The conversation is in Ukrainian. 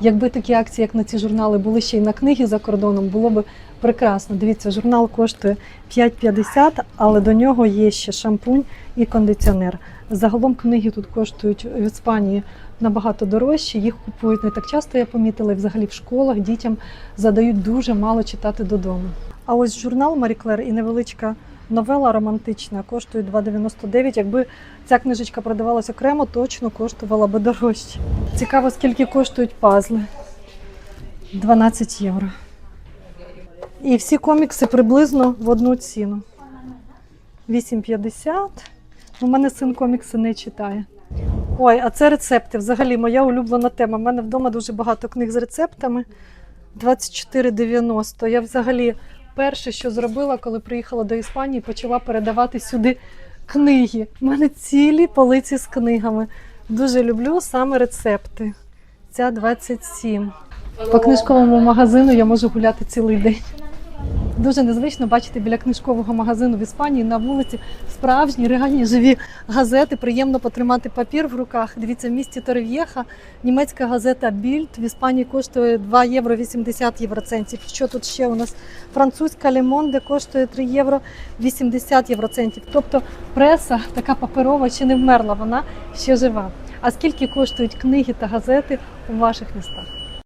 Якби такі акції, як на ці журнали, були ще й на книги за кордоном, було б прекрасно. Дивіться, журнал коштує 5,50, але до нього є ще шампунь і кондиціонер. Загалом книги тут коштують в Іспанії набагато дорожче. Їх купують не так часто, я помітила, і взагалі в школах дітям задають дуже мало читати додому. А ось журнал Марі Клер і невеличка новела романтична коштують 2,99. Якби ця книжечка продавалась окремо, точно коштувала би дорожче. Цікаво, скільки коштують пазли. 12 євро. І всі комікси приблизно в одну ціну. 8,50. У мене син комікси не читає. Ой, а це рецепти. Взагалі моя улюблена тема. У мене вдома дуже багато книг з рецептами. 24,90. Я взагалі перше, що зробила, коли приїхала до Іспанії, почала передавати сюди книги. У мене цілі полиці з книгами. Дуже люблю саме рецепти. Ця 27. По книжковому магазину я можу гуляти цілий день. Дуже незвично бачити біля книжкового магазину в Іспанії на вулиці справжні реальні живі газети. Приємно потримати папір в руках. Дивіться, в місті Торев'єха німецька газета Більд в Іспанії коштує 2 євро 80 євроцентів. Що тут ще у нас? Французька Лемонде коштує 3 євро 80 євроцентів. Тобто преса така паперова ще не вмерла, вона ще жива. А скільки коштують книги та газети у ваших містах?